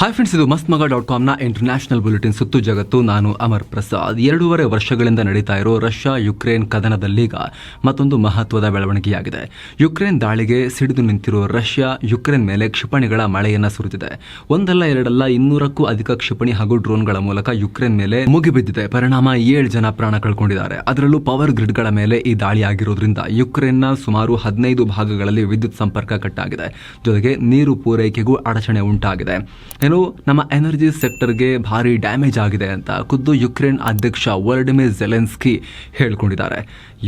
Hi friends ಇದು ಮಸ್ತ್ ಮಗ ಡಾಟ್ ಕಾಮ್ನ ಇಂಟರ್ನ್ಯಾಷನಲ್ ಬುಲೆಟಿನ್ ಸುತ್ತು ಜಗತ್ತು. ನಾನು ಅಮರ್ ಪ್ರಸಾದ್. ಎರಡೂವರೆ ವರ್ಷಗಳಿಂದ ನಡೀತಾ ಇರೋ ರಷ್ಯಾ ಯುಕ್ರೇನ್ ಕದನದಲ್ಲೀಗ ಮತ್ತೊಂದು ಮಹತ್ವದ ಬೆಳವಣಿಗೆಯಾಗಿದೆ. ಯುಕ್ರೇನ್ ದಾಳಿಗೆ ಸಿಡಿದು ನಿಂತಿರೋ ರಷ್ಯಾ, ಯುಕ್ರೇನ್ ಮೇಲೆ ಕ್ಷಿಪಣಿಗಳ ಮಳೆಯನ್ನು ಸುರಿದಿದೆ. ಒಂದಲ್ಲ ಎರಡಲ್ಲ ಇನ್ನೂರಕ್ಕೂ ಅಧಿಕ ಕ್ಷಿಪಣಿ ಹಾಗೂ ಡ್ರೋನ್ಗಳ ಮೂಲಕ ಯುಕ್ರೇನ್ ಮೇಲೆ ಮುಗಿಬಿದ್ದಿದೆ. ಪರಿಣಾಮ ಏಳು ಜನ ಪ್ರಾಣ ಕಳ್ಕೊಂಡಿದ್ದಾರೆ. ಅದರಲ್ಲೂ ಪವರ್ ಗ್ರಿಡ್ಗಳ ಮೇಲೆ ಈ ದಾಳಿ ಆಗಿರೋದ್ರಿಂದ ಯುಕ್ರೇನ್ನ ಸುಮಾರು ಹದಿನೈದು ಭಾಗಗಳಲ್ಲಿ ವಿದ್ಯುತ್ ಸಂಪರ್ಕ ಕಟ್ಟಾಗಿದೆ. ಜೊತೆಗೆ ನೀರು ಪೂರೈಕೆಗೂ ಅಡಚಣೆ ಉಂಟಾಗಿದೆ. ಏನು ನಮ್ಮ ಎನರ್ಜಿ ಸೆಕ್ಟರ್ಗೆ ಭಾರಿ ಡ್ಯಾಮೇಜ್ ಆಗಿದೆ ಅಂತ ಖುದ್ದು ಯುಕ್ರೇನ್ ಅಧ್ಯಕ್ಷ ವರ್ಡಿಮಿರ್ ಜೆಲೆನ್ಸ್ಕಿ ಹೇಳಿಕೊಂಡಿದ್ದಾರೆ.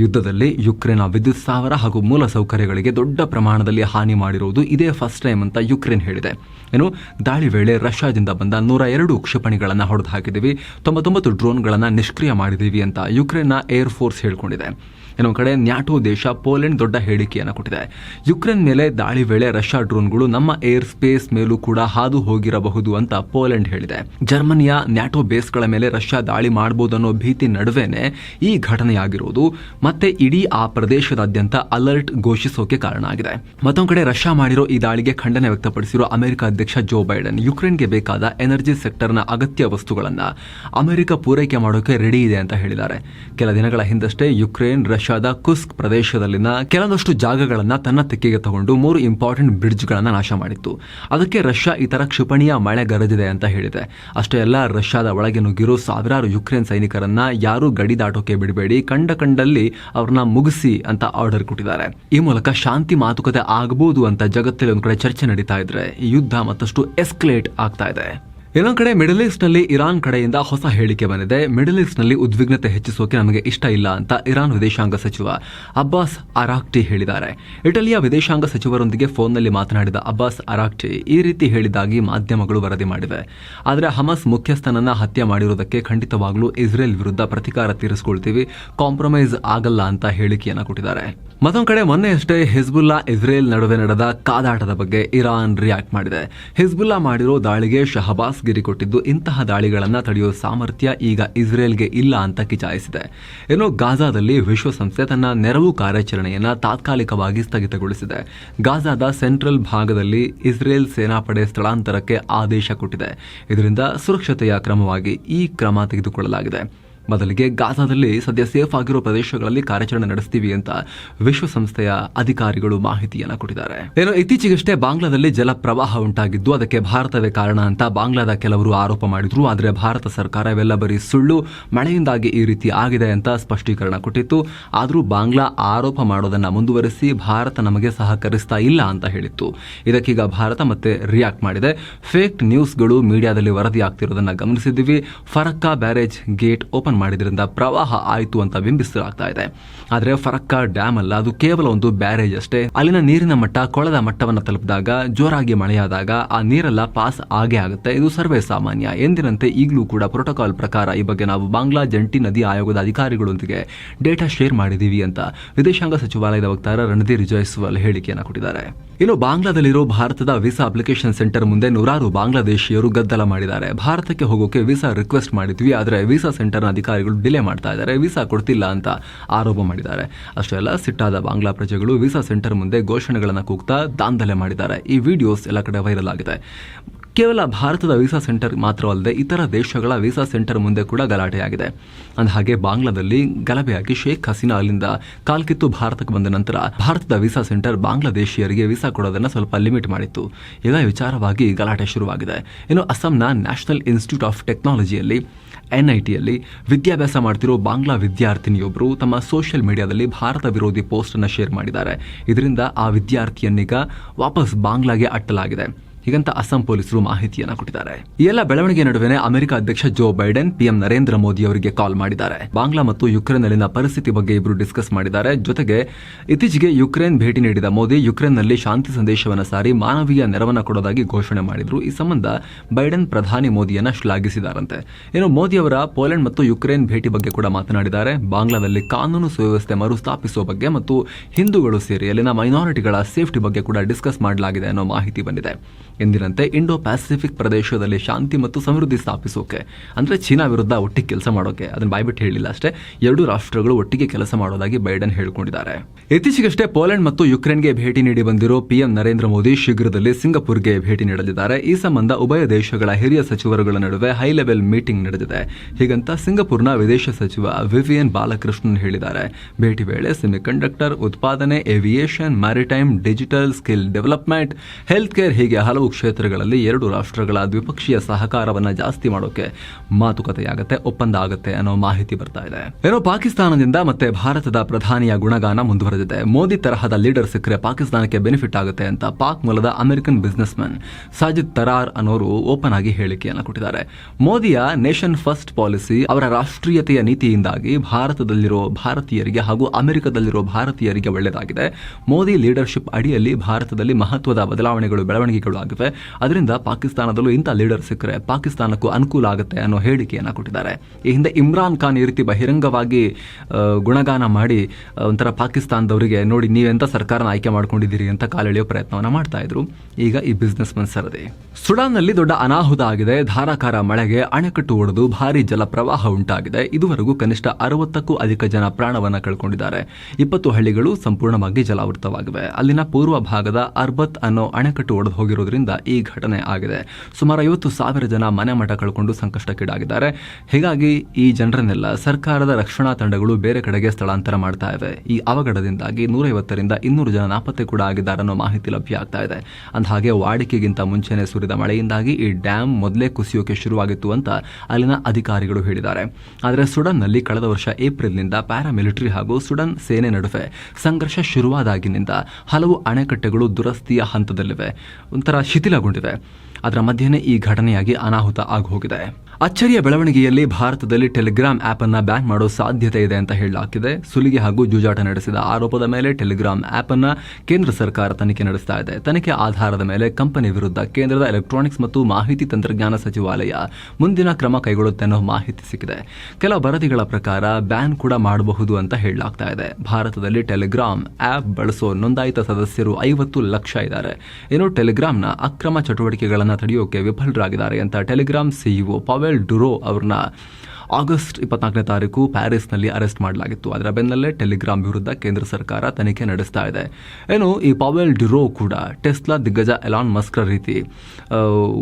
ಯುದ್ಧದಲ್ಲಿ ಯುಕ್ರೇನ್ ವಿದ್ಯುತ್ ಸ್ಥಾವರ ಹಾಗೂ ಮೂಲ ಸೌಕರ್ಯಗಳಿಗೆ ದೊಡ್ಡ ಪ್ರಮಾಣದಲ್ಲಿ ಹಾನಿ ಮಾಡಿರುವುದು ಇದೇ ಫಸ್ಟ್ ಟೈಮ್ ಅಂತ ಯುಕ್ರೇನ್ ಹೇಳಿದೆ. ಏನು ದಾಳಿ ವೇಳೆ ರಷ್ಯಾದಿಂದ ಬಂದ ನೂರ ಎರಡು ಕ್ಷಿಪಣಿಗಳನ್ನು ಹೊಡೆದು ಹಾಕಿದ್ದೀವಿ ತೊಂಬತ್ತೊಂಬತ್ತು ಡ್ರೋನ್ಗಳನ್ನು ನಿಷ್ಕ್ರಿಯ ಮಾಡಿದ್ದೀವಿ ಅಂತ ಯುಕ್ರೇನ್ನ ಏರ್ ಫೋರ್ಸ್ ಹೇಳಿಕೊಂಡಿದೆ. ಇನ್ನೊಂದು ಕಡೆ ನ್ಯಾಟೋ ದೇಶ ಪೋಲೆಂಡ್ ದೊಡ್ಡ ಹೇಳಿಕೆಯನ್ನು ಕೊಟ್ಟಿದೆ. ಯುಕ್ರೇನ್ ಮೇಲೆ ದಾಳಿ ವೇಳೆ ರಷ್ಯಾ ಡ್ರೋನ್ಗಳು ನಮ್ಮ ಏರ್ ಸ್ಪೇಸ್ ಮೇಲೂ ಕೂಡ ಹಾದು ಹೋಗಿರಬಹುದು ಅಂತ ಪೋಲೆಂಡ್ ಹೇಳಿದೆ. ಜರ್ಮನಿಯ ನ್ಯಾಟೋ ಬೇಸ್ಗಳ ಮೇಲೆ ರಷ್ಯಾ ದಾಳಿ ಮಾಡಬಹುದು ಅನ್ನೋ ಭೀತಿ ನಡುವೆನೆ ಈ ಘಟನೆಯಾಗಿರುವುದು ಮತ್ತೆ ಇಡೀ ಆ ಪ್ರದೇಶದಾದ್ಯಂತ ಅಲರ್ಟ್ ಘೋಷಿಸೋಕೆ ಕಾರಣ ಆಗಿದೆ. ಮತ್ತೊಂದು ಕಡೆ ರಷ್ಯಾ ಮಾಡಿರೋ ಈ ದಾಳಿಗೆ ಖಂಡನೆ ವ್ಯಕ್ತಪಡಿಸಿರೋ ಅಮೆರಿಕ ಅಧ್ಯಕ್ಷ ಜೋ ಬೈಡನ್ ಯುಕ್ರೇನ್ಗೆ ಬೇಕಾದ ಎನರ್ಜಿ ಸೆಕ್ಟರ್ನ ಅಗತ್ಯ ವಸ್ತುಗಳನ್ನ ಅಮೆರಿಕ ಪೂರೈಕೆ ಮಾಡೋಕೆ ರೆಡಿ ಇದೆ ಅಂತ ಹೇಳಿದ್ದಾರೆ. ಕೆಲ ದಿನಗಳ ಹಿಂದಷ್ಟೇ ಯುಕ್ರೇನ್ ರಷ್ಯಾದ ಕುಸ್ಕ್ ಪ್ರದೇಶದಲ್ಲಿನ ಕೆಲವೊಂದಷ್ಟು ಜಾಗಗಳನ್ನ ತನ್ನ ತೆಕ್ಕೆಗೆ ತಗೊಂಡು ಮೂರು ಇಂಪಾರ್ಟೆಂಟ್ ಬ್ರಿಡ್ಜ್ಗಳನ್ನ ನಾಶ ಮಾಡಿತ್ತು. ಅದಕ್ಕೆ ರಷ್ಯಾ ಈ ತರ ಕ್ಷಿಪಣಿಯ ಮಳೆ ಗರದಿದೆ ಅಂತ ಹೇಳಿದೆ. ಅಷ್ಟೇ ಅಲ್ಲ, ರಷ್ಯಾದ ಒಳಗೆ ನುಗ್ಗಿರೋ ಸಾವಿರಾರು ಯುಕ್ರೇನ್ ಸೈನಿಕರನ್ನ ಯಾರೂ ಗಡಿ ದಾಟೋಕೆ ಬಿಡಬೇಡಿ, ಕಂಡ ಕಂಡಲ್ಲಿ ಅವ್ರನ್ನ ಮುಗಿಸಿ ಅಂತ ಆರ್ಡರ್ ಕೊಟ್ಟಿದ್ದಾರೆ. ಈ ಮೂಲಕ ಶಾಂತಿ ಮಾತುಕತೆ ಆಗಬಹುದು ಅಂತ ಜಗತ್ತಲ್ಲಿ ಒಂದು ಕಡೆ ಚರ್ಚೆ ನಡೀತಾ ಇದ್ರೆ ಯುದ್ಧ ಮತ್ತಷ್ಟು ಎಸ್ಕಲೇಟ್ ಆಗ್ತಾ ಇದೆ. ಇನ್ನೊಂದ್ ಕಡೆ ಮಿಡಲ್ ಈಸ್ಟ್ನಲ್ಲಿ ಇರಾನ್ ಕಡೆಯಿಂದ ಹೊಸ ಹೇಳಿಕೆ ಬಂದಿದೆ. ಮಿಡಲ್ ಈಸ್ಟ್ನಲ್ಲಿ ಉದ್ವಿಗ್ನತೆ ಹೆಚ್ಚಿಸೋಕೆ ನಮಗೆ ಇಷ್ಟ ಇಲ್ಲ ಅಂತ ಇರಾನ್ ವಿದೇಶಾಂಗ ಸಚಿವ ಅಬ್ಬಾಸ್ ಅರಾಕ್ಟಿ ಹೇಳಿದ್ದಾರೆ. ಇಟಲಿಯ ವಿದೇಶಾಂಗ ಸಚಿವರೊಂದಿಗೆ ಫೋನ್ನಲ್ಲಿ ಮಾತನಾಡಿದ ಅಬ್ಬಾಸ್ ಅರಾಕ್ಟಿ ಈ ರೀತಿ ಹೇಳಿದಾಗಿ ಮಾಧ್ಯಮಗಳು ವರದಿ ಮಾಡಿವೆ. ಆದರೆ ಹಮಸ್ ಮುಖ್ಯಸ್ಥನನ್ನ ಹತ್ಯೆ ಮಾಡಿರುವುದಕ್ಕೆ ಖಂಡಿತವಾಗ್ಲೂ ಇಸ್ರೇಲ್ ವಿರುದ್ಧ ಪ್ರತಿಕಾರ ತೀರಿಸಿಕೊಳ್ತೀವಿ. ಕಾಂಪ್ರಮೈಸ್ ಆಗಲ್ಲ ಅಂತ ಹೇಳಿಕೆಯನ್ನು ಕೊಟ್ಟಿದ್ದಾರೆ. ಮತ್ತೊಂದು ಕಡೆ ಮೊನ್ನೆಯಷ್ಟೇ ಹಿಜ್ಬುಲ್ಲಾ ಇಸ್ರೇಲ್ ನಡುವೆ ನಡೆದ ಕಾದಾಟದ ಬಗ್ಗೆ ಇರಾನ್ ರಿಯಾಕ್ಟ್ ಮಾಡಿದೆ. ಹಿಜ್ಬುಲ್ಲಾ ಮಾಡಿರೋ ದಾಳಿಗೆ ಶಹಬಾಸ್ ಗಿರಿ ಕೊಟ್ಟಿದ್ದು ಇಂತಹ ದಾಳಿಗಳನ್ನು ತಡೆಯೋ ಸಾಮರ್ಥ್ಯ ಈಗ ಇಸ್ರೇಲ್ಗೆ ಇಲ್ಲ ಅಂತ ಕಿಚಾಯಿಸಿದೆ. ಇನ್ನು ಗಾಜಾದಲ್ಲಿ ವಿಶ್ವಸಂಸ್ಥೆ ತನ್ನ ನೆರವು ಕಾರ್ಯಾಚರಣೆಯನ್ನು ತಾತ್ಕಾಲಿಕವಾಗಿ ಸ್ಥಗಿತಗೊಳಿಸಿದೆ. ಗಾಜಾದ ಸೆಂಟ್ರಲ್ ಭಾಗದಲ್ಲಿ ಇಸ್ರೇಲ್ ಸೇನಾಪಡೆ ಸ್ಥಳಾಂತರಕ್ಕೆ ಆದೇಶ ಕೊಟ್ಟಿದೆ. ಇದರಿಂದ ಸುರಕ್ಷತೆಯ ಕ್ರಮವಾಗಿ ಈ ಕ್ರಮ ತೆಗೆದುಕೊಳ್ಳಲಾಗಿದೆ. ಬದಲಿಗೆ ಗಾಜಾದಲ್ಲಿ ಸದ್ಯ ಸೇಫ್ ಆಗಿರೋ ಪ್ರದೇಶಗಳಲ್ಲಿ ಕಾರ್ಯಾಚರಣೆ ನಡೆಸ್ತೀವಿ ಅಂತ ವಿಶ್ವಸಂಸ್ಥೆಯ ಅಧಿಕಾರಿಗಳು ಮಾಹಿತಿಯನ್ನು ಕೊಟ್ಟಿದ್ದಾರೆ. ಏನು ಇತ್ತೀಚೆಗಷ್ಟೇ ಬಾಂಗ್ಲಾದಲ್ಲಿ ಜಲ ಪ್ರವಾಹ ಉಂಟಾಗಿದ್ದು, ಅದಕ್ಕೆ ಭಾರತವೇ ಕಾರಣ ಅಂತ ಬಾಂಗ್ಲಾದ ಕೆಲವರು ಆರೋಪ ಮಾಡಿದ್ರು. ಆದರೆ ಭಾರತ ಸರ್ಕಾರ ಇವೆಲ್ಲ ಬರೀ ಸುಳ್ಳು, ಮಳೆಯಿಂದಾಗಿ ಈ ರೀತಿ ಆಗಿದೆ ಅಂತ ಸ್ಪಷ್ಟೀಕರಣ ಕೊಟ್ಟಿತ್ತು. ಆದರೂ ಬಾಂಗ್ಲಾ ಆರೋಪ ಮಾಡೋದನ್ನ ಮುಂದುವರಿಸಿ ಭಾರತ ನಮಗೆ ಸಹಕರಿಸ್ತಾ ಇಲ್ಲ ಅಂತ ಹೇಳಿತ್ತು. ಇದಕ್ಕೀಗ ಭಾರತ ಮತ್ತೆ ರಿಯಾಕ್ಟ್ ಮಾಡಿದೆ. ಫೇಕ್ ನ್ಯೂಸ್ಗಳು ಮೀಡಿಯಾದಲ್ಲಿ ವರದಿ ಆಗ್ತಿರೋದನ್ನ ಗಮನಿಸಿದ್ದೀವಿ. ಫರಕ್ಕಾ ಬ್ಯಾರೇಜ್ ಗೇಟ್ ಓಪನ್ ಮಾಡಿದ್ರಿಂದ ಪ್ರವಾಹ ಆಯಿತು ಅಂತ ಬಿಂಬಿಸಲಾಗ್ತಾ ಇದೆ. ಆದರೆ ಫರಕ್ಕಾ ಡ್ಯಾಮ್ ಅಲ್ಲ, ಅದು ಕೇವಲ ಒಂದು ಬ್ಯಾರೇಜ್ ಅಷ್ಟೇ. ಅಲ್ಲಿನ ನೀರಿನ ಮಟ್ಟ ಕೊಳದ ಮಟ್ಟವನ್ನು ತಲುಪಿದಾಗ, ಜೋರಾಗಿ ಮಳೆಯಾದಾಗ ಆ ನೀರೆಲ್ಲ ಪಾಸ್ ಆಗೇ ಆಗುತ್ತೆ. ಇದು ಸರ್ವೇ ಸಾಮಾನ್ಯ. ಎಂದಿನಂತೆ ಈಗಲೂ ಕೂಡ ಪ್ರೋಟೋಕಾಲ್ ಪ್ರಕಾರ ಈ ಬಗ್ಗೆ ನಾವು ಬಾಂಗ್ಲಾ ಜಂಟಿ ನದಿ ಆಯೋಗದ ಅಧಿಕಾರಿಗಳೊಂದಿಗೆ ಡೇಟಾ ಶೇರ್ ಮಾಡಿದ್ದೀವಿ ಅಂತ ವಿದೇಶಾಂಗ ಸಚಿವಾಲಯದ ವಕ್ತಾರ ರಣಧೀರ್ ಜೈಸ್ವಾಲ್ ಹೇಳಿಕೆಯನ್ನು ಕೊಟ್ಟಿದ್ದಾರೆ. ಇನ್ನು ಬಾಂಗ್ಲಾದಲ್ಲಿರೋ ಭಾರತದ ವೀಸಾ ಅಪ್ಲಿಕೇಶನ್ ಸೆಂಟರ್ ಮುಂದೆ ನೂರಾರು ಬಾಂಗ್ಲಾದೇಶಿಯರು ಗದ್ದಲ ಮಾಡಿದ್ದಾರೆ. ಭಾರತಕ್ಕೆ ಹೋಗೋಕೆ ವೀಸಾ ರಿಕ್ವೆಸ್ಟ್ ಮಾಡಿದ್ವಿ, ಆದರೆ ವೀಸಾ ಸೆಂಟರ್ನ ಅಧಿಕಾರಿಗಳು ಡಿಲೇ ಮಾಡ್ತಾ ಇದ್ದಾರೆ, ವೀಸಾ ಕೊಡ್ತಿಲ್ಲ ಅಂತ ಆರೋಪ ಮಾಡಿದ್ದಾರೆ. ಅಷ್ಟೇ ಅಲ್ಲ ಸಿಟ್ಟಾದ ಬಾಂಗ್ಲಾ ಪ್ರಜೆಗಳು ವೀಸಾ ಸೆಂಟರ್ ಮುಂದೆ ಘೋಷಣೆಗಳನ್ನು ಕೂಗ್ತಾ ದಾಂಧಲೆ ಮಾಡಿದ್ದಾರೆ. ಈ ವಿಡಿಯೋಸ್ ಎಲ್ಲ ಕಡೆ ವೈರಲ್ ಆಗಿದೆ. ಕೇವಲ ಭಾರತದ ವೀಸಾ ಸೆಂಟರ್ ಮಾತ್ರವಲ್ಲದೆ ಇತರ ದೇಶಗಳ ವೀಸಾ ಸೆಂಟರ್ ಮುಂದೆ ಕೂಡ ಗಲಾಟೆಯಾಗಿದೆ. ಅಂದಹಾಗೆ ಬಾಂಗ್ಲಾದಲ್ಲಿ ಗಲಭೆಯಾಗಿ ಶೇಖ್ ಹಸೀನಾ ಅಲ್ಲಿಂದ ಕಾಲ್ಕಿತ್ತು ಭಾರತಕ್ಕೆ ಬಂದ ನಂತರ ಭಾರತದ ವೀಸಾ ಸೆಂಟರ್ ಬಾಂಗ್ಲಾದೇಶಿಯರಿಗೆ ವೀಸಾ ಕೊಡೋದನ್ನು ಸ್ವಲ್ಪ ಲಿಮಿಟ್ ಮಾಡಿತ್ತು. ಈಗ ವಿಚಾರವಾಗಿ ಗಲಾಟೆ ಶುರುವಾಗಿದೆ. ಇನ್ನು ಅಸ್ಸಾಂನ ನ್ಯಾಷನಲ್ ಇನ್ಸ್ಟಿಟ್ಯೂಟ್ ಆಫ್ ಟೆಕ್ನಾಲಜಿಯಲ್ಲಿ ಎನ್ಐಟಿಯಲ್ಲಿ ವಿದ್ಯಾಭ್ಯಾಸ ಮಾಡ್ತಿರೋ ಬಾಂಗ್ಲಾ ವಿದ್ಯಾರ್ಥಿನಿಯೊಬ್ಬರು ತಮ್ಮ ಸೋಷಿಯಲ್ ಮೀಡಿಯಾದಲ್ಲಿ ಭಾರತ ವಿರೋಧಿ ಪೋಸ್ಟ್ ಅನ್ನು ಶೇರ್ ಮಾಡಿದ್ದಾರೆ. ಇದರಿಂದ ಆ ವಿದ್ಯಾರ್ಥಿಯನ್ನೀಗ ವಾಪಸ್ ಬಾಂಗ್ಲಾಗೆ ಅಟ್ಟಲಾಗಿದೆ. ಹೀಗಂತ ಅಸ್ಸಾಂ ಪೊಲೀಸರು ಮಾಹಿತಿಯನ್ನ ಕೊಟ್ಟಿದ್ದಾರೆ. ಈ ಎಲ್ಲ ಬೆಳವಣಿಗೆ ನಡುವೆ ಅಮೆರಿಕ ಅಧ್ಯಕ್ಷ Joe Biden, PM Narendra Modi ಅವರಿಗೆ ಕಾಲ್ ಮಾಡಿದ್ದಾರೆ. ಬಾಂಗ್ಲಾ ಮತ್ತು ಯುಕ್ರೇನ್ನಲ್ಲಿನ ಪರಿಸ್ಥಿತಿ ಬಗ್ಗೆ ಇಬ್ಬರು ಡಿಸ್ಕಸ್ ಮಾಡಿದ್ದಾರೆ. ಜೊತೆಗೆ ಇತ್ತೀಚೆಗೆ ಯುಕ್ರೇನ್ ಭೇಟಿ ನೀಡಿದ ಮೋದಿ ಯುಕ್ರೇನ್ನಲ್ಲಿ ಶಾಂತಿ ಸಂದೇಶವನ್ನು ಸಾರಿ ಮಾನವೀಯ ನೆರವನ್ನು ಕೊಡೋದಾಗಿ ಘೋಷಣೆ ಮಾಡಿದ್ರು. ಈ ಸಂಬಂಧ ಬೈಡೆನ್ ಪ್ರಧಾನಿ ಮೋದಿಯನ್ನ ಶ್ಲಾಘಿಸಿದಾರಂತೆ. ಇನ್ನು ಮೋದಿ ಅವರ ಪೋಲೆಂಡ್ ಮತ್ತು ಯುಕ್ರೇನ್ ಭೇಟಿ ಬಗ್ಗೆ ಕೂಡ ಮಾತನಾಡಿದ್ದಾರೆ. ಬಾಂಗ್ಲಾದಲ್ಲಿ ಕಾನೂನು ಸುವ್ಯವಸ್ಥೆ ಮರುಸ್ಥಾಪಿಸುವ ಬಗ್ಗೆ ಮತ್ತು ಹಿಂದೂಗಳು ಸೇರಿ ಅಲ್ಲಿನ ಮೈನಾರಿಟಿಗಳ ಸೇಫ್ಟಿ ಬಗ್ಗೆ ಕೂಡ ಡಿಸ್ಕಸ್ ಮಾಡಲಾಗಿದೆ ಅನ್ನೋ ಮಾಹಿತಿ ಬಂದಿದೆ. ಎಂದಿನಂತೆ ಇಂಡೋ ಪ್ಯಾಸಿಫಿಕ್ ಪ್ರದೇಶದಲ್ಲಿ ಶಾಂತಿ ಮತ್ತು ಸಮೃದ್ಧಿ ಸ್ಥಾಪಿಸೋಕೆ, ಅಂದ್ರೆ ಚೀನಾ ವಿರುದ್ಧ ಒಟ್ಟಿಗೆ ಕೆಲಸ ಮಾಡೋಕೆ, ಅದನ್ನ ಬಾಯ್ಬಿಟ್ಟು ಹೇಳಿಲ್ಲ ಅಷ್ಟೇ, ಎರಡು ರಾಷ್ಟ್ರಗಳು ಒಟ್ಟಿಗೆ ಕೆಲಸ ಮಾಡೋದಾಗಿ ಬೈಡನ್ ಹೇಳಿಕೊಂಡಿದ್ದಾರೆ. ಇತ್ತೀಚೆಗಷ್ಟೇ ಪೋಲೆಂಡ್ ಮತ್ತು ಯುಕ್ರೇನ್ಗೆ ಭೇಟಿ ನೀಡಿ ಬಂದಿರೋ ಪಿಎಂ ನರೇಂದ್ರ ಮೋದಿ ಶೀಘ್ರದಲ್ಲಿ ಸಿಂಗಪುರ್ಗೆ ಭೇಟಿ ನೀಡಲಿದ್ದಾರೆ. ಈ ಸಂಬಂಧ ಉಭಯ ದೇಶಗಳ ಹಿರಿಯ ಸಚಿವರುಗಳ ನಡುವೆ ಹೈ ಲೆವೆಲ್ ಮೀಟಿಂಗ್ ನಡೆದಿದೆ. ಹೀಗಂತ ಸಿಂಗಪುರ್ನ ವಿದೇಶ ಸಚಿವ ವಿವಿಯನ್ ಬಾಲಕೃಷ್ಣನ್ ಹೇಳಿದ್ದಾರೆ. ಭೇಟಿ ವೇಳೆ ಸೆಮಿಕಂಡಕ್ಟರ್, ಉತ್ಪಾದನೆ, aviation, maritime, digital skill development health care ಹೀಗೆ ಹಲವು ಕ್ಷೇತ್ರಗಳಲ್ಲಿ ಎರಡು ರಾಷ್ಟ್ರಗಳ ದ್ವಿಪಕ್ಷೀಯ ಸಹಕಾರವನ್ನು ಜಾಸ್ತಿ ಮಾಡೋಕೆ ಮಾತುಕತೆಯಾಗುತ್ತೆ ಒಪ್ಪಂದ ಆಗುತ್ತೆ ಅನ್ನೋ ಮಾಹಿತಿ ಬರ್ತಾ ಇದೆ. ಏನೋ ಪಾಕಿಸ್ತಾನದಿಂದ ಮತ್ತೆ ಭಾರತದ ಪ್ರಧಾನಿಯ ಗುಣಗಾನ ಮುಂದುವರೆದಿದೆ. ಮೋದಿ ತರಹದ ಲೀಡರ್ ಸಿಕ್ಕರೆ ಪಾಕಿಸ್ತಾನಕ್ಕೆ ಬೆನಿಫಿಟ್ ಆಗುತ್ತೆ ಅಂತ ಪಾಕ್ ಮೂಲದ American businessman Sajid Tarar ಅನ್ನೋರು ಓಪನ್ ಆಗಿ ಹೇಳಿಕೆಯನ್ನು ಕೊಟ್ಟಿದ್ದಾರೆ. ಮೋದಿಯ ನೇಷನ್ ಫಸ್ಟ್ ಪಾಲಿಸಿ ಅವರ ರಾಷ್ಟ್ರೀಯತೆಯ ನೀತಿಯಿಂದಾಗಿ ಭಾರತದಲ್ಲಿರೋ ಭಾರತೀಯರಿಗೆ ಹಾಗೂ ಅಮೆರಿಕದಲ್ಲಿರೋ ಭಾರತೀಯರಿಗೆ ಒಳ್ಳೆಯದಾಗಿದೆ. ಮೋದಿ ಲೀಡರ್ಶಿಪ್ ಅಡಿಯಲ್ಲಿ ಭಾರತದಲ್ಲಿ ಮಹತ್ವದ ಬದಲಾವಣೆಗಳು, ಬೆಳವಣಿಗೆಗಳು ಅದರಿಂದ ಪಾಕಿಸ್ತಾನದಲ್ಲೂ ಇಂಥ ಲೀಡರ್ ಸಿಕ್ಕರೆ ಪಾಕಿಸ್ತಾನಕ್ಕೂ ಅನುಕೂಲ ಆಗುತ್ತೆ ಅನ್ನೋ ಹೇಳಿಕೆಯನ್ನು ಕೊಟ್ಟಿದ್ದಾರೆ. ಈ ಹಿಂದೆ ಇಮ್ರಾನ್ ಖಾನ್ ಈ ರೀತಿ ಬಹಿರಂಗವಾಗಿ ಗುಣಗಾನ ಮಾಡಿ ಒಂಥರ ಪಾಕಿಸ್ತಾನದವರಿಗೆ ನೋಡಿ ನೀವೆಂಥ ಸರ್ಕಾರನ ಆಯ್ಕೆ ಮಾಡ್ಕೊಂಡಿದ್ದೀರಿ ಅಂತ ಕಾಲೆಳೆಯೋ ಪ್ರಯತ್ನವನ್ನ ಮಾಡ್ತಾ ಇದ್ರು. ಈಗ ಈ ಬಿಸ್ನೆಸ್ ಮನ್ ಸರದಿ. ಸುಡಾನ್ನಲ್ಲಿ ದೊಡ್ಡ ಅನಾಹುತ ಆಗಿದೆ. ಧಾರಾಕಾರ ಮಳೆಗೆ ಅಣೆಕಟ್ಟು ಒಡೆದು ಭಾರಿ ಜಲಪ್ರವಾಹ ಉಂಟಾಗಿದೆ. ಇದುವರೆಗೂ ಕನಿಷ್ಠ ಅರವತ್ತಕ್ಕೂ ಅಧಿಕ ಜನ ಪ್ರಾಣವನ್ನ ಕಳ್ಕೊಂಡಿದ್ದಾರೆ. ಇಪ್ಪತ್ತು ಹಳ್ಳಿಗಳು ಸಂಪೂರ್ಣವಾಗಿ ಜಲಾವೃತವಾಗಿವೆ. ಅಲ್ಲಿನ ಪೂರ್ವ ಭಾಗದ ಅರ್ಬತ್ ಅನ್ನೋ ಅಣೆಕಟ್ಟು ಒಡೆದು ಹೋಗಿರೋದ್ರಿಂದ ಈ ಘಟನೆ ಆಗಿದೆ. ಸುಮಾರು ಐವತ್ತು ಸಾವಿರ ಜನ ಮನೆ ಮಠ ಕಳ್ಕೊಂಡು ಸಂಕಷ್ಟಕ್ಕೀಡಾಗಿದ್ದಾರೆ. ಹೀಗಾಗಿ ಈ ಜನರನ್ನೆಲ್ಲ ಸರ್ಕಾರದ ರಕ್ಷಣಾ ತಂಡಗಳು ಬೇರೆ ಕಡೆಗೆ ಸ್ಥಳಾಂತರ ಮಾಡ್ತಾ ಇವೆ ಈ ಅವಘಡದಿಂದಾಗಿ ನೂರೈವತ್ತರಿಂದ ಇನ್ನೂರು ಜನ ನಾಪತ್ತೆ ಕೂಡ ಆಗಿದ್ದಾರೆ ಅನ್ನೋ ಮಾಹಿತಿ ಲಭ್ಯ ಆಗ್ತಾ ಇದೆ. ಅಂದಹಾಗೆ ವಾಡಿಕೆಗಿಂತ ಮುಂಚೆನೆ ಸುರಿದ ಮಳೆಯಿಂದಾಗಿ ಈ ಡ್ಯಾಮ್ ಮೊದಲೇ ಕುಸಿಯೋಕೆ ಶುರುವಾಗಿತ್ತು ಅಂತ ಅಲ್ಲಿನ ಅಧಿಕಾರಿಗಳು ಹೇಳಿದ್ದಾರೆ. ಆದರೆ ಸುಡನ್ನಲ್ಲಿ ಕಳೆದ ವರ್ಷ ಏಪ್ರಿಲ್ನಿಂದ ಪ್ಯಾರಾಮಿಲಿಟರಿ ಹಾಗೂ ಸುಡನ್ ಸೇನೆ ನಡುವೆ ಸಂಘರ್ಷ ಶುರುವಾದಾಗಿನಿಂದ ಹಲವು ಅಣೆಕಟ್ಟೆಗಳು ದುರಸ್ತಿಯ ಹಂತದಲ್ಲಿವೆ. ಒಂಥರ ಶಿಥಿಲಗೊಂಡಿವೆ ಅದರ ಮಧ್ಯೆನೇ ಈ ಘಟನೆಯಾಗಿ ಅನಾಹುತ ಆಗೋಗಿದೆ. ಅಚ್ಚರಿಯ ಬೆಳವಣಿಗೆಯಲ್ಲಿ ಭಾರತದಲ್ಲಿ ಟೆಲಿಗ್ರಾಮ್ ಆಪ್ ಅನ್ನ ಬ್ಯಾನ್ ಮಾಡೋ ಸಾಧ್ಯತೆ ಇದೆ ಅಂತ ಹೇಳಲಾಗಿದೆ ಸುಲಿಗೆ ಹಾಗೂ ಜೂಜಾಟ ನಡೆಸಿದ ಆರೋಪದ ಮೇಲೆ ಟೆಲಿಗ್ರಾಮ್ ಆಪ್ ಅನ್ನ ಕೇಂದ್ರ ಸರ್ಕಾರ ತನಿಖೆ ನಡೆಸ್ತಾ ಇದೆ. ತನಿಖೆ ಆಧಾರದ ಮೇಲೆ ಕಂಪನಿ ವಿರುದ್ಧ ಕೇಂದ್ರದ ಎಲೆಕ್ಟ್ರಾನಿಕ್ಸ್ ಮತ್ತು ಮಾಹಿತಿ ತಂತ್ರಜ್ಞಾನ ಸಚಿವಾಲಯ ಮುಂದಿನ ಕ್ರಮ ಕೈಗೊಳ್ಳುತ್ತೆ ಅನ್ನೋ ಮಾಹಿತಿ ಸಿಕ್ಕಿದೆ. ಕೆಲ ವರದಿಗಳ ಪ್ರಕಾರ ಬ್ಯಾನ್ ಕೂಡ ಮಾಡಬಹುದು ಅಂತ ಹೇಳಲಾಗ್ತಾ ಇದೆ. ಭಾರತದಲ್ಲಿ ಟೆಲಿಗ್ರಾಮ್ ಆಪ್ ಬಳಸೋ ನೋಂದಾಯಿತ ಸದಸ್ಯರು ಐವತ್ತು ಲಕ್ಷ ಇದ್ದಾರೆ. ಇನ್ನು ಟೆಲಿಗ್ರಾಮ್ನ ಅಕ್ರಮ ಚಟುವಟಿಕೆಗಳನ್ನು ತಡೆಯೋಕೆ ವಿಫಲರಾಗಿದ್ದಾರೆ ಅಂತ ಟೆಲಿಗ್ರಾಮ್ ಸಿಇಒ ಪವೆಲ್ ಡುರೋ ಅವ್ರನ್ನ ಆಗಸ್ಟ್ ಇಪ್ಪತ್ನಾಲ್ಕನೇ ತಾರೀಕು ಪ್ಯಾರಿಸ್ನಲ್ಲಿ ಅರೆಸ್ಟ್ ಮಾಡಲಾಗಿತ್ತು. ಅದರ ಬೆನ್ನಲ್ಲೇ ಟೆಲಿಗ್ರಾಮ್ ವಿರುದ್ಧ ಕೇಂದ್ರ ಸರ್ಕಾರ ತನಿಖೆ ನಡೆಸ್ತಾ ಇದೆ. ಏನು, ಈ ಪಾವೆಲ್ ಡಿರೋ ಕೂಡ ಟೆಸ್ಲಾ ದಿಗ್ಗಜ ಎಲಾನ್ ಮಸ್ಕ್ರ ರೀತಿ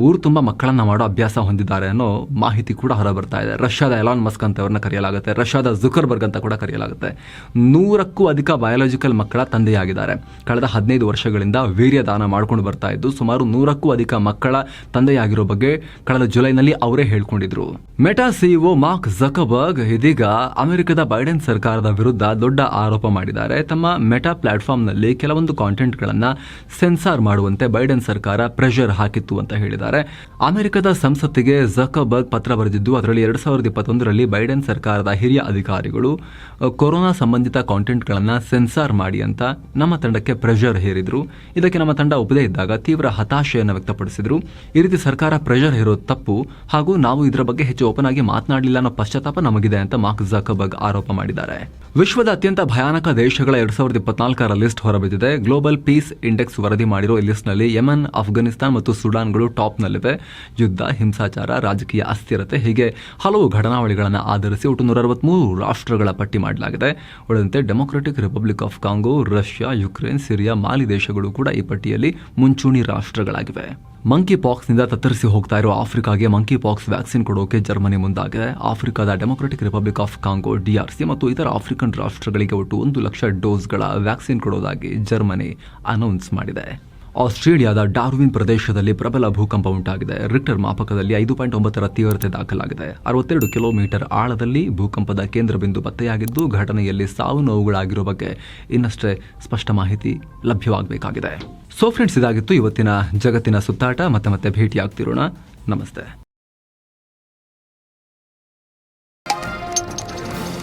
ಊರು ತುಂಬ ಮಕ್ಕಳನ್ನು ಮಾಡೋ ಅಭ್ಯಾಸ ಹೊಂದಿದ್ದಾರೆ ಅನ್ನೋ ಮಾಹಿತಿ ಕೂಡ ಹೊರ ಬರ್ತಾ ಇದೆ. ರಷ್ಯಾದ ಎಲಾನ್ ಮಸ್ಕ್ ಅಂತ ಅವ್ರನ್ನ ಕರೆಯಲಾಗುತ್ತೆ. ರಷ್ಯಾದ ಜುಕರ್ಬರ್ಗ್ ಅಂತ ಕೂಡ ಕರೆಯಲಾಗುತ್ತೆ. ನೂರಕ್ಕೂ ಅಧಿಕ ಬಯಾಲಜಿಕಲ್ ಮಕ್ಕಳ ತಂದೆಯಾಗಿದ್ದಾರೆ. ಕಳೆದ ಹದಿನೈದು ವರ್ಷಗಳಿಂದ ವೀರ್ಯ ದಾನ ಮಾಡ್ಕೊಂಡು ಬರ್ತಾ ಇದ್ದು, ಸುಮಾರು ನೂರಕ್ಕೂ ಅಧಿಕ ಮಕ್ಕಳ ತಂದೆಯಾಗಿರೋ ಬಗ್ಗೆ ಕಳೆದ ಜುಲೈನಲ್ಲಿ ಅವರೇ ಹೇಳ್ಕೊಂಡಿದ್ರು. ಮೆಟಾ ಸಿಇಒ ಮಾರ್ಕ್ ಜಕಬರ್ಗ್ ಇದೀಗ ಅಮೆರಿಕದ ಬೈಡೆನ್ ಸರ್ಕಾರದ ವಿರುದ್ಧ ದೊಡ್ಡ ಆರೋಪ ಮಾಡಿದ್ದಾರೆ. ತಮ್ಮ ಮೆಟಾ ಪ್ಲಾಟ್ಫಾರ್ಮ್ನಲ್ಲಿ ಕೆಲವೊಂದು ಕಾಂಟೆಂಟ್ಗಳನ್ನು ಸೆನ್ಸಾರ್ ಮಾಡುವಂತೆ ಬೈಡೆನ್ ಸರ್ಕಾರ ಪ್ರೆಷರ್ ಹಾಕಿತ್ತು ಅಂತ ಹೇಳಿದ್ದಾರೆ. ಅಮೆರಿಕದ ಸಂಸತ್ತಿಗೆ ಝಕಬರ್ಗ್ ಪತ್ರ ಬರೆದಿದ್ದು, ಅದರಲ್ಲಿ ಎರಡು ಸಾವಿರದ ಇಪ್ಪತ್ತೊಂದರಲ್ಲಿ ಬೈಡೆನ್ ಸರ್ಕಾರದ ಹಿರಿಯ ಅಧಿಕಾರಿಗಳು ಕೊರೋನಾ ಸಂಬಂಧಿತ ಕಾಂಟೆಂಟ್ಗಳನ್ನು ಸೆನ್ಸಾರ್ ಮಾಡಿ ಅಂತ ನಮ್ಮ ತಂಡಕ್ಕೆ ಪ್ರೆಷರ್ ಹೇರಿದ್ರು. ಇದಕ್ಕೆ ನಮ್ಮ ತಂಡ ಒಪ್ಪದೇ ಇದ್ದಾಗ ತೀವ್ರ ಹತಾಶೆಯನ್ನು ವ್ಯಕ್ತಪಡಿಸಿದ್ರು. ಈ ರೀತಿ ಸರ್ಕಾರ ಪ್ರೆಷರ್ ಹೇರೋದು ತಪ್ಪು. ಹಾಗೂ ನಾವು ಇದರ ಬಗ್ಗೆ ಹೆಚ್ಚು ಓಪನ್ ಆಗಿ ಮಾತನಾಡಲಿಲ್ಲ ಅನ್ನೋ ಪಶ್ಚಾತ್ತಾಪ ನಮಗಿದೆ ಅಂತ ಮಾರ್ಕ್ ಜಕಬರ್ಗ್ ಆರೋಪ ಮಾಡಿದ್ದಾರೆ. ವಿಶ್ವದ ಅತ್ಯಂತ ಭಯಾನಕ ದೇಶಗಳ ಎರಡ್ ಸಾವಿರದ ಇಪ್ಪತ್ನಾಲ್ಕರ ಲಿಸ್ಟ್ ಹೊರಬಿದ್ದಿದೆ. ಗ್ಲೋಬಲ್ ಪೀಸ್ ಇಂಡೆಕ್ಸ್ ವರದಿ ಮಾಡಿರೋ ಈ ಲಿಸ್ಟ್ನಲ್ಲಿ ಯಮನ್ ಅಫ್ಘಾನಿಸ್ತಾನ್ ಮತ್ತು ಸುಡಾನ್ಗಳು ಟಾಪ್ನಲ್ಲಿವೆ ಯುದ್ಧ, ಹಿಂಸಾಚಾರ, ರಾಜಕೀಯ ಅಸ್ಥಿರತೆ ಹೀಗೆ ಹಲವು ಘಟನಾವಳಿಗಳನ್ನು ಆಧರಿಸಿ ಒಟ್ಟು ನೂರ ಅರವತ್ಮೂರು ರಾಷ್ಟ್ರಗಳ ಪಟ್ಟಿ ಮಾಡಲಾಗಿದೆ. ಉಳಿದಂತೆ Democratic Republic of Congo, Russia, Ukraine, Syria Mali ದೇಶಗಳು ಕೂಡ ಈ ಪಟ್ಟಿಯಲ್ಲಿ ಮುಂಚೂಣಿ ರಾಷ್ಟ್ರಗಳಾಗಿವೆ. ಮಂಕಿ ಪಾಕ್ಸ್ನಿಂದ ತತ್ತರಿಸಿ ಹೋಗ್ತಾ ಇರೋ ಆಫ್ರಿಕಾಗೆ ಮಂಕಿ ಪಾಕ್ಸ್ ವ್ಯಾಕ್ಸಿನ್ ಕೊಡೋಕೆ ಜರ್ಮನಿ ಮುಂದಾಗಿದೆ. ಆಫ್ರಿಕಾದ Democratic Republic of Congo DRC ಮತ್ತು ಇತರ ಆಫ್ರಿಕನ್ ರಾಷ್ಟ್ರಗಳಿಗೆ ಒಟ್ಟು ಒಂದು ಲಕ್ಷ ಡೋಸ್ಗಳ ವ್ಯಾಕ್ಸಿನ್ ಕೊಡೋದಾಗಿ ಜರ್ಮನಿ ಅನೌನ್ಸ್ ಮಾಡಿದೆ. ಆಸ್ಟ್ರೇಲಿಯಾದ ಡಾರ್ವಿನ್ ಪ್ರದೇಶದಲ್ಲಿ ಪ್ರಬಲ ಭೂಕಂಪ ಉಂಟಾಗಿದೆ. ರಿಕ್ಟರ್ ಮಾಪಕದಲ್ಲಿ ಐದು ಪಾಯಿಂಟ್ ಒಂಬತ್ತರ ತೀವ್ರತೆ ದಾಖಲಾಗಿದೆ. ಅರವತ್ತೆರಡು ಕಿಲೋಮೀಟರ್ ಆಳದಲ್ಲಿ ಭೂಕಂಪದ ಕೇಂದ್ರ ಬಿಂದು ಪತ್ತೆಯಾಗಿದ್ದು, ಘಟನೆಯಲ್ಲಿ ಸಾವು ನೋವುಗಳಾಗಿರುವ ಬಗ್ಗೆ ಇನ್ನಷ್ಟೇ ಸ್ಪಷ್ಟ ಮಾಹಿತಿ ಲಭ್ಯವಾಗಬೇಕಾಗಿದೆ. ಸೊ ಫ್ರೆಂಡ್ಸ್ ಇದಾಗಿತ್ತು ಇವತ್ತಿನ ಜಗತ್ತಿನ ಸುತ್ತಾಟ. ಮತ್ತೆ ಮತ್ತೆ ಭೇಟಿಯಾಗ್ತಿರೋಣ. ನಮಸ್ತೆ.